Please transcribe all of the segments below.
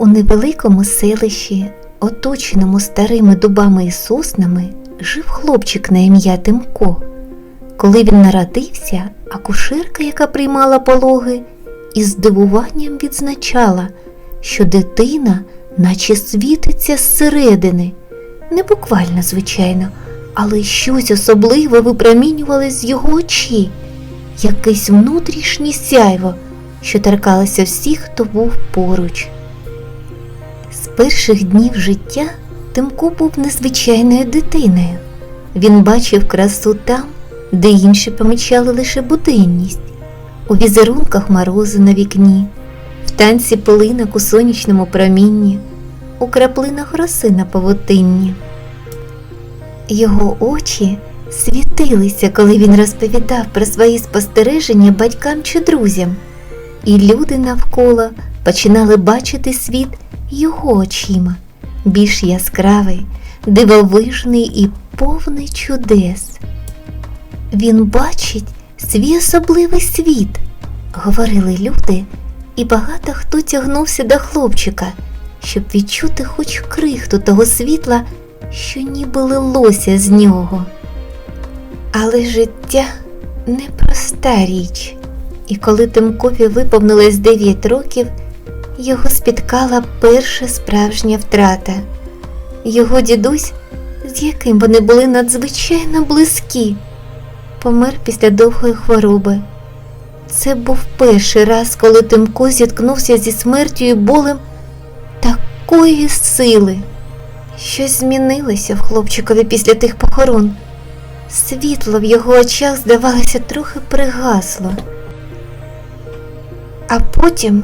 У невеликому селищі, оточеному старими дубами і соснами, жив хлопчик на ім'я Тимко. Коли він народився, акушерка, яка приймала пологи, із здивуванням відзначала, що дитина наче світиться зсередини. Не буквально, звичайно, але щось особливе випромінювалось з його очей, якесь внутрішнє сяйво, що торкалося всіх, хто був поруч. Перших днів життя Тимко був незвичайною дитиною. Він бачив красу там, де інші помічали лише буденність, у візерунках морозу на вікні, в танці полинок у сонячному промінні, у краплинах роси на павутинні. Його очі світилися, коли він розповідав про свої спостереження батькам чи друзям, і люди навколо починали бачити світ його очима, більш яскравий, дивовижний і повний чудес. Він бачить свій особливий світ, говорили люди, і багато хто тягнувся до хлопчика, щоб відчути хоч крихту того світла, що ніби лилося з нього. Але життя непроста річ, і коли Тимкові виповнилось 9 років, його спіткала перша справжня втрата. Його дідусь, з яким вони були надзвичайно близькі, помер після довгої хвороби. Це був перший раз, коли Тимко зіткнувся зі смертю і болем такої сили. Щось змінилося в хлопчикові після тих похорон. Світло в його очах, здавалося, трохи пригасло. А потім,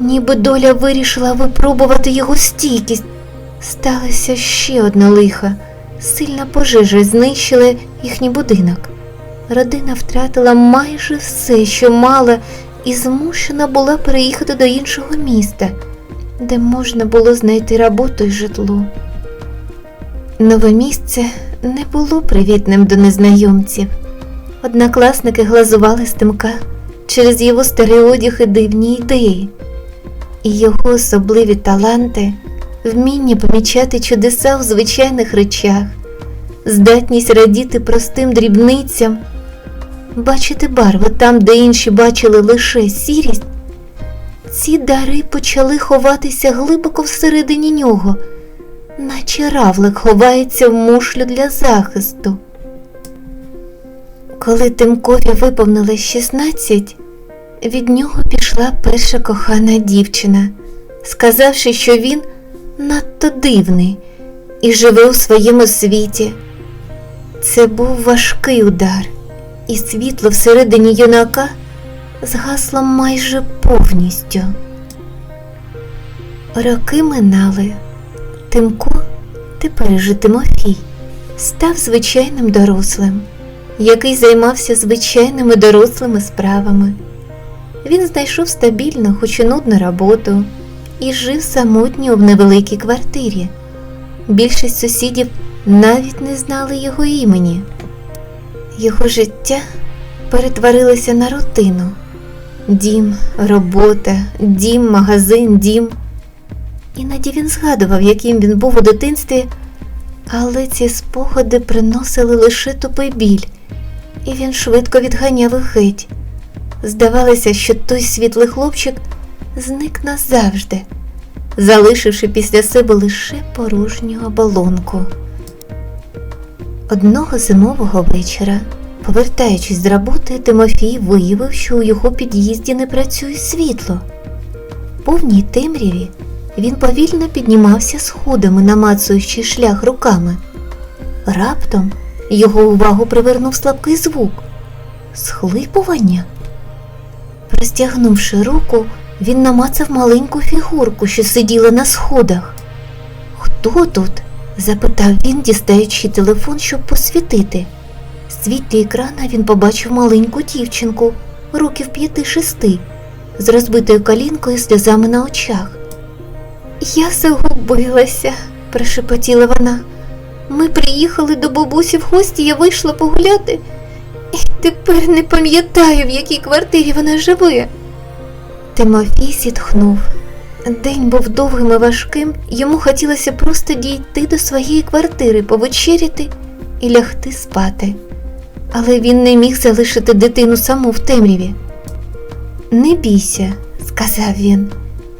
ніби доля вирішила випробувати його стійкість, сталося ще одна лиха. Сильна пожежа знищила їхній будинок. Родина втратила майже все, що мала, і змушена була переїхати до іншого міста, де можна було знайти роботу і житло. Нове місце не було привітним до незнайомців. Однокласники глазували з Тимка через його старий одяг і дивні ідеї, і його особливі таланти, вміння помічати чудеса в звичайних речах, здатність радіти простим дрібницям, бачити барви там, де інші бачили лише сірість. Ці дари почали ховатися глибоко всередині нього наче равлик ховається в мушлю для захисту. Коли Тимкові виповнилось 16, від нього пішла перша кохана дівчина, сказавши, що він надто дивний і живе у своєму світі. Це був важкий удар, і світло всередині юнака згасло майже повністю. Роки минали. Тимко, тепер же Тимофій, став звичайним дорослим, який займався звичайними дорослими справами. Він знайшов стабільну, хоч і нудну роботу і жив самотньо в невеликій квартирі. Більшість сусідів навіть не знали його імені. Його життя перетворилося на рутину: дім, робота, дім, магазин, дім. Іноді він згадував, яким він був у дитинстві, але ці спогади приносили лише тупий біль, і він швидко відганяв їх геть. Здавалося, що той світлий хлопчик зник назавжди, залишивши після себе лише порожню оболонку. Одного зимового вечора, повертаючись з роботи, Тимофій виявив, що у його під'їзді не працює світло. В повній темряві він повільно піднімався сходами, намацуючи шлях руками. Раптом його увагу привернув слабкий звук схлипування. Простягнувши руку, він намацав маленьку фігурку, що сиділа на сходах. Хто тут? запитав він, дістаючи телефон, щоб посвітити. В світлі екрана він побачив маленьку дівчинку, років п'яти-шести, з розбитою колінкою сльозами на очах. Я загубилася, прошепотіла вона. Ми приїхали до бабусі в гості, я вийшла погуляти, і тепер не пам'ятаю, в якій квартирі вона живе. Тимофій зітхнув. День був довгим і важким, йому хотілося просто дійти до своєї квартири, повечеряти і лягти спати. Але він не міг залишити дитину саму в темряві. Не бійся, сказав він.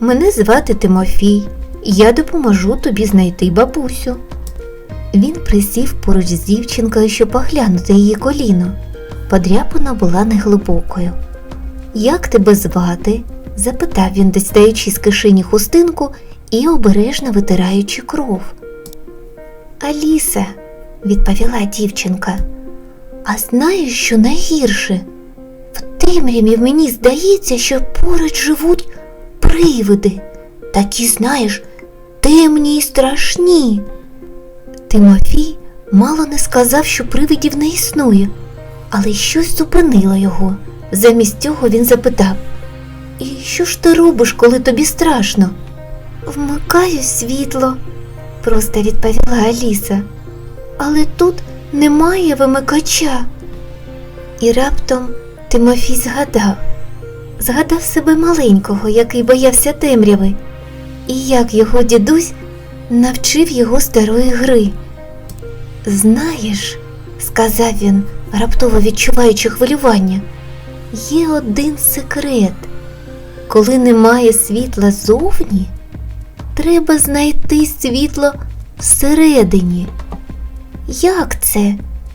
Мене звати Тимофій, я допоможу тобі знайти бабусю. Він присів поруч з дівчинкою, щоб поглянути її коліно. Подряпина була неглибокою. Як тебе звати? запитав він, дістаючи з кишені хустинку і обережно витираючи кров. Аліса, відповіла дівчинка. А знаєш, що найгірше? В темряві мені здається, що поруч живуть привиди. Такі, знаєш, темні й страшні. Тимофій мало не сказав, що привидів не існує, але щось зупинило його. Замість цього він запитав І що ж ти робиш, коли тобі страшно? Вмикаю світло, просто відповіла Аліса. Але тут немає вимикача. І раптом Тимофій згадав, згадав себе маленького, який боявся темряви, і як його дідусь навчив його старої гри. Знаєш, сказав він, раптово відчуваючи хвилювання, є один секрет. Коли немає світла зовні, треба знайти світло всередині. Як це?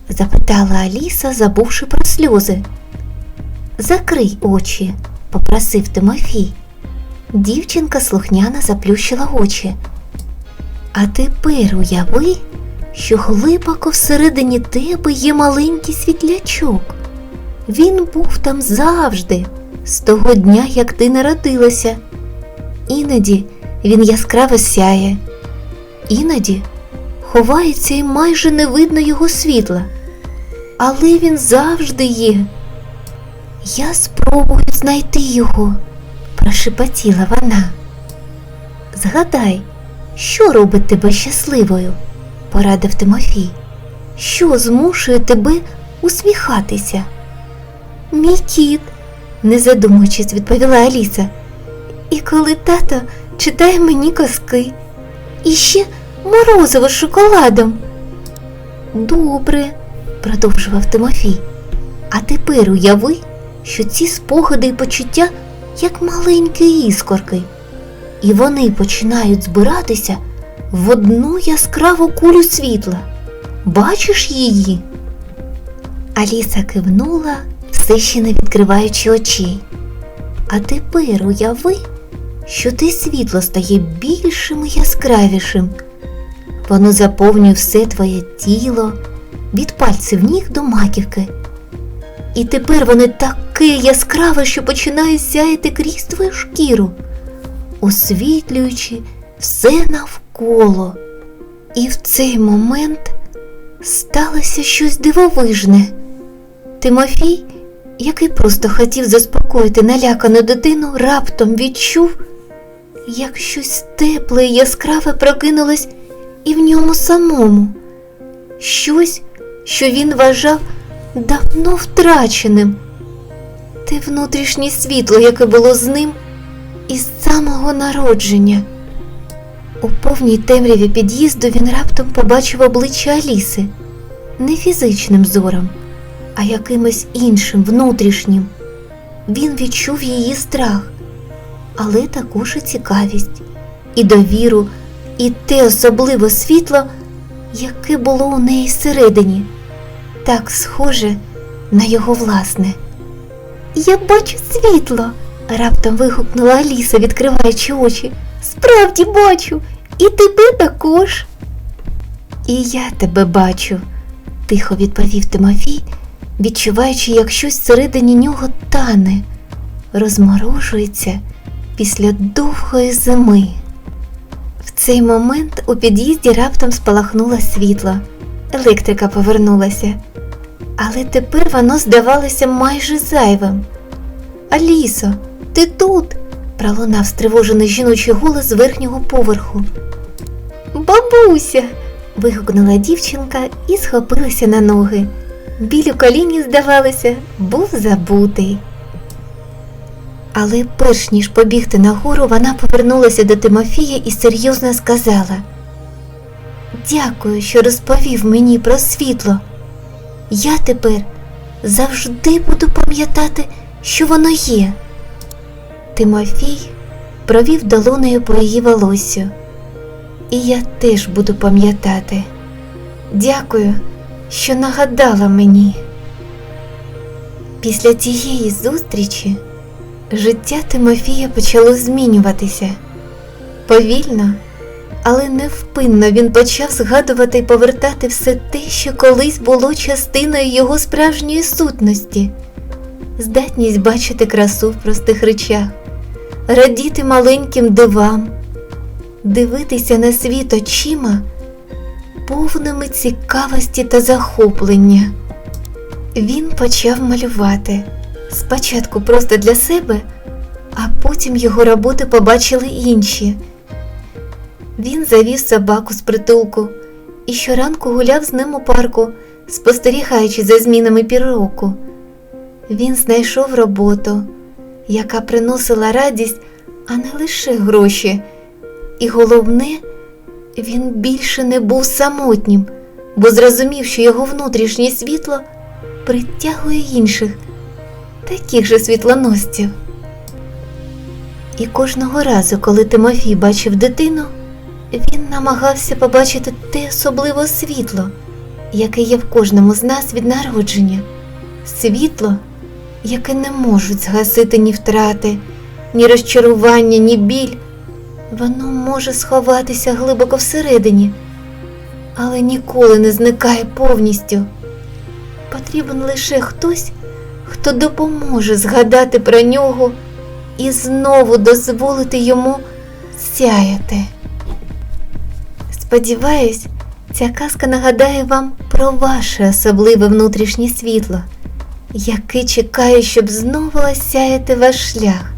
запитала Аліса, забувши про сльози. Закрий очі, попросив Тимофій. Дівчинка слухняно заплющила очі. А тепер уяви, що глибоко всередині тебе є маленький світлячок. Він був там завжди, з того дня, як ти народилася. Іноді він яскраво сяє, іноді ховається і майже не видно його світла, але він завжди є. Я спробую знайти його, прошепотіла вона. Згадай, що робить тебе щасливою, порадив Тимофій. Що змушує тебе усміхатися? Мій кіт, не задумуючись, відповіла Аліса. І коли тато читає мені казки, і ще морозиво з шоколадом. Добре, продовжував Тимофій. А тепер уяви, що ці спогади і почуття як маленькі іскорки, і вони починають збиратися в одну яскраву кулю світла. Бачиш її? Аліса кивнула, все ще не відкриваючи очей. А тепер уяви, що те світло стає більшим і яскравішим. Воно заповнює все твоє тіло від пальців ніг до маківки. І тепер воно таке яскраве, що починає сяяти крізь твою шкіру, освітлюючи все навколо. І в цей момент сталося щось дивовижне. Тимофій, який просто хотів заспокоїти налякану дитину, раптом відчув, як щось тепле і яскраве прокинулось і в ньому самому, щось, що він вважав давно втраченим. Те внутрішнє світло, яке було з ним із самого народження. У повній темряві під'їзду він раптом побачив обличчя Аліси не фізичним зором, а якимось іншим, внутрішнім. Він відчув її страх, але також і цікавість, і довіру, і те особливе світло, яке було у неї всередині, так схоже на його власне. Я бачу світло, раптом вигукнула Аліса, відкриваючи очі. Справді бачу, і тебе також. І я тебе бачу, тихо відповів Тимофій, відчуваючи, як щось всередині нього тане, розморожується після довгої зими. В цей момент у під'їзді раптом спалахнуло світло. Електрика повернулася, але тепер воно здавалося майже зайвим. Алісо, ти тут? Пролунав стривожений жіночий голос з верхнього поверху. Бабуся. вигукнула дівчинка і схопилася на ноги. Біль у коліні, здавалося, був забутий. Але перш ніж побігти нагору, вона повернулася до Тимофія і серйозно сказала: Дякую, що розповів мені про світло. Я тепер завжди буду пам'ятати, що воно є. Тимофій провів долонею по її волоссю. І я теж буду пам'ятати. Дякую, що нагадала мені. Після цієї зустрічі життя Тимофія почало змінюватися. Повільно, але невпинно він почав згадувати і повертати все те, що колись було частиною його справжньої сутності, здатність бачити красу в простих речах, радіти маленьким дивам, дивитися на світ очима, повними цікавості та захоплення. Він почав малювати спочатку просто для себе, а потім його роботи побачили інші. Він завів собаку з притулку і щоранку гуляв з ним у парку, спостерігаючи за змінами пір року. Він знайшов роботу, яка приносила радість, а не лише гроші. І головне, він більше не був самотнім, бо зрозумів, що його внутрішнє світло притягує інших, таких же світлоносців. І кожного разу, коли Тимофій бачив дитину, він намагався побачити те особливе світло, яке є в кожному з нас від народження, світло, яке не можуть згасити ні втрати, ні розчарування, ні біль. Воно може сховатися глибоко всередині, але ніколи не зникає повністю. Потрібен лише хтось, хто допоможе згадати про нього і знову дозволити йому сяяти. Сподіваюсь, ця казка нагадає вам про ваше особливе внутрішнє світло, яке чекає, щоб знову осяяти ваш шлях.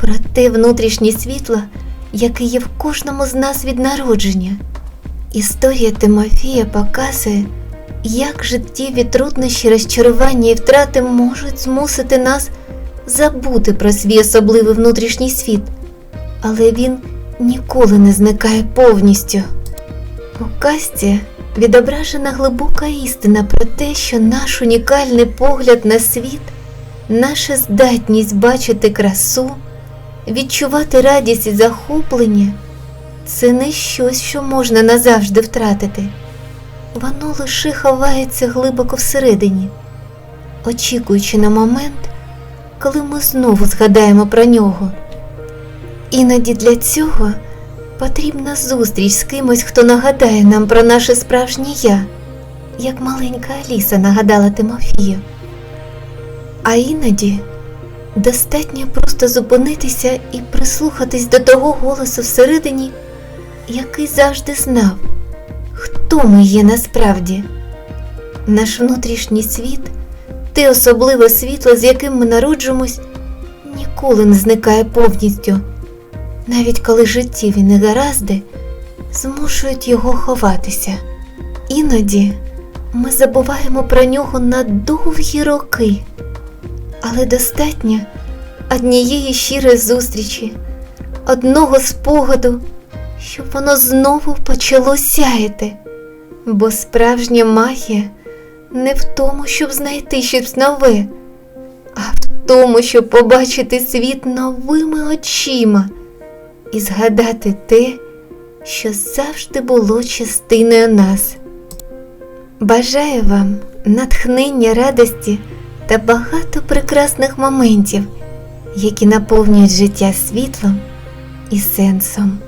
Про те внутрішнє світло, яке є в кожному з нас від народження. Історія Тимофія показує, як життєві труднощі, розчарування і втрати можуть змусити нас забути про свій особливий внутрішній світ, але він ніколи не зникає повністю. У казці відображена глибока істина про те, що наш унікальний погляд на світ, наша здатність бачити красу, відчувати радість і захоплення це не щось, що можна назавжди втратити. Воно лише ховається глибоко всередині, очікуючи на момент, коли ми знову згадаємо про нього. Іноді для цього потрібна зустріч з кимось, хто нагадає нам про наше справжнє я, як маленька Аліса нагадала Тимофію. А іноді достатньо просто зупинитися і прислухатись до того голосу всередині, який завжди знав, хто ми є насправді. Наш внутрішній світ, те особливе світло, з яким ми народжуємось, ніколи не зникає повністю навіть коли життєві негаразди змушують його ховатися. Іноді ми забуваємо про нього на довгі роки, але достатньо однієї щирої зустрічі, одного спогаду, щоб воно знову почало сяяти, бо справжня магія не в тому, щоб знайти щось нове, а в тому, щоб побачити світ новими очима і згадати те, що завжди було частиною нас. Бажаю вам натхнення радості та багато прекрасних моментів, які наповнюють життя світлом і сенсом.